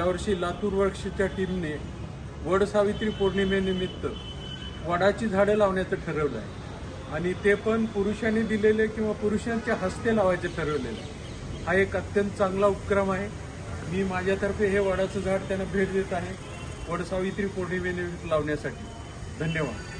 यावर्षी लातूर वर्क्षच्या टीमने वड सावित्री पौर्णिमेनिमित्त वडाची झाडं लावण्याचं ठरवलं आहे आणि ते पण पुरुषांनी दिलेले किंवा पुरुषांच्या हस्ते लावायचे ठरवलेलं. आहे हा एक अत्यंत चांगला उपक्रम आहे. मी माझ्यातर्फे हे वडाचं झाड त्यांना भेट देत आहे. वड सावित्री पौर्णिमेनिमित्त लावण्यासाठी. धन्यवाद.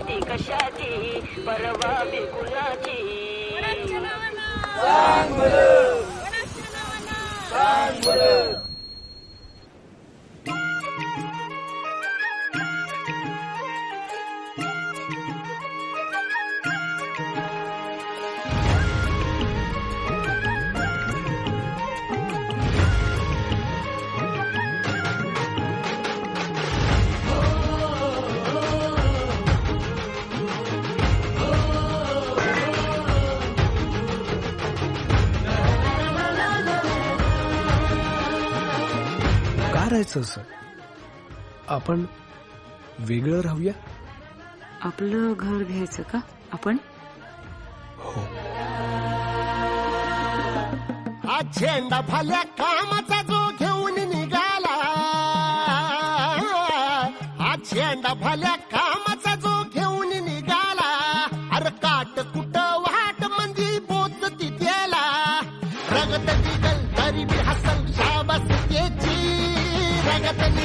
भीती कशाची? परवा बिकुलाची का राहायचं असं. आपण वेगळं राहूया? आपलं घर घ्यायचं का? आपण? हो. हा झेंडा भल्या कामाचा जो घेऊन निघाला. हा झेंडा भल्या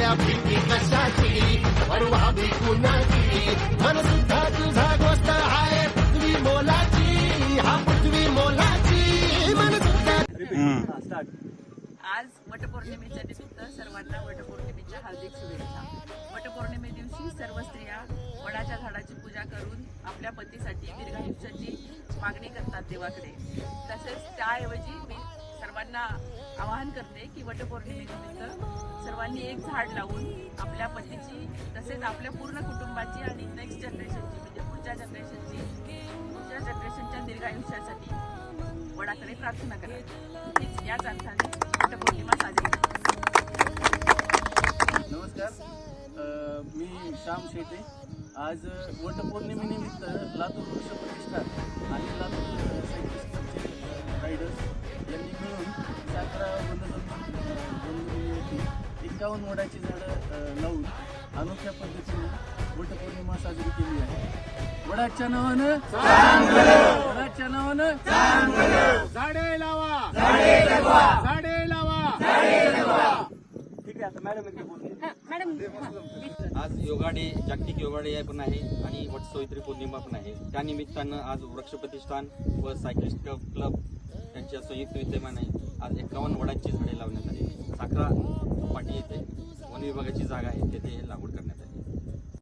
तुला रगड्या भीती कशाची? परवा बिकुनाची मन सुद्धा तुझा गोष्ट आहे पृथ्वी मोलाची. हा पृथ्वी मोलाची. मन सुद्धा आज वटपौर्णिमेच्या निमित्त सर्वांना वटपौर्णिमेच्या हार्दिक शुभेच्छा. वटपौर्णिमे दिवशी सर्व स्त्रिया वडाच्या झाडाची पूजा करून आपल्या पतीसाठी दीर्घायुष्याची मागणी करतात देवाकडे. तसेच त्याऐवजी मी सर्वांना आवाहन करते की वटपौर्णिमेनिमित्त सर्वांनी एक झाड लावून आपल्या पतीची तसेच आपल्या पूर्ण कुटुंबाची आणि नेक्स्ट जनरेशनची म्हणजे पुढच्या जनरेशनची पुढच्या जनरेशनच्या दीर्घायुष्यासाठी वडाकडे प्रार्थना करा हीच याच अर्थाने वटपौर्णिमा साजरी नमस्कार. मी श्याम शेटे. आज वटपौर्णिमेनिमित्त लातूर वृक्ष प्रतिष्ठान आणि लातूर सायकलिस्टचे रायडर्स यांनी मिळून साखरा होती एकावन्न वडाची झाडं लावून अनोख्या पद्धतीने वटपौर्णिमा साजरी केली आहे. वडाच्या नावानं वडाच्या नावानं झाडे लावा. झाडे लावा. ठीक आहे आज योगा डे जागतिक योगा डे पण आहे आणि वटसावित्री पौर्णिमा पण आहे. त्या निमित्तानं आज वृक्ष प्रतिष्ठान व सायकलिस्ट क्लब क्लब यांच्या संयुक्त विद्यमाने आज एकावन्न वडांची झाडे लावण्यात आली साखरा पाटी येथे वन विभागाची जागा आहे तेथे हे लागवड करण्यात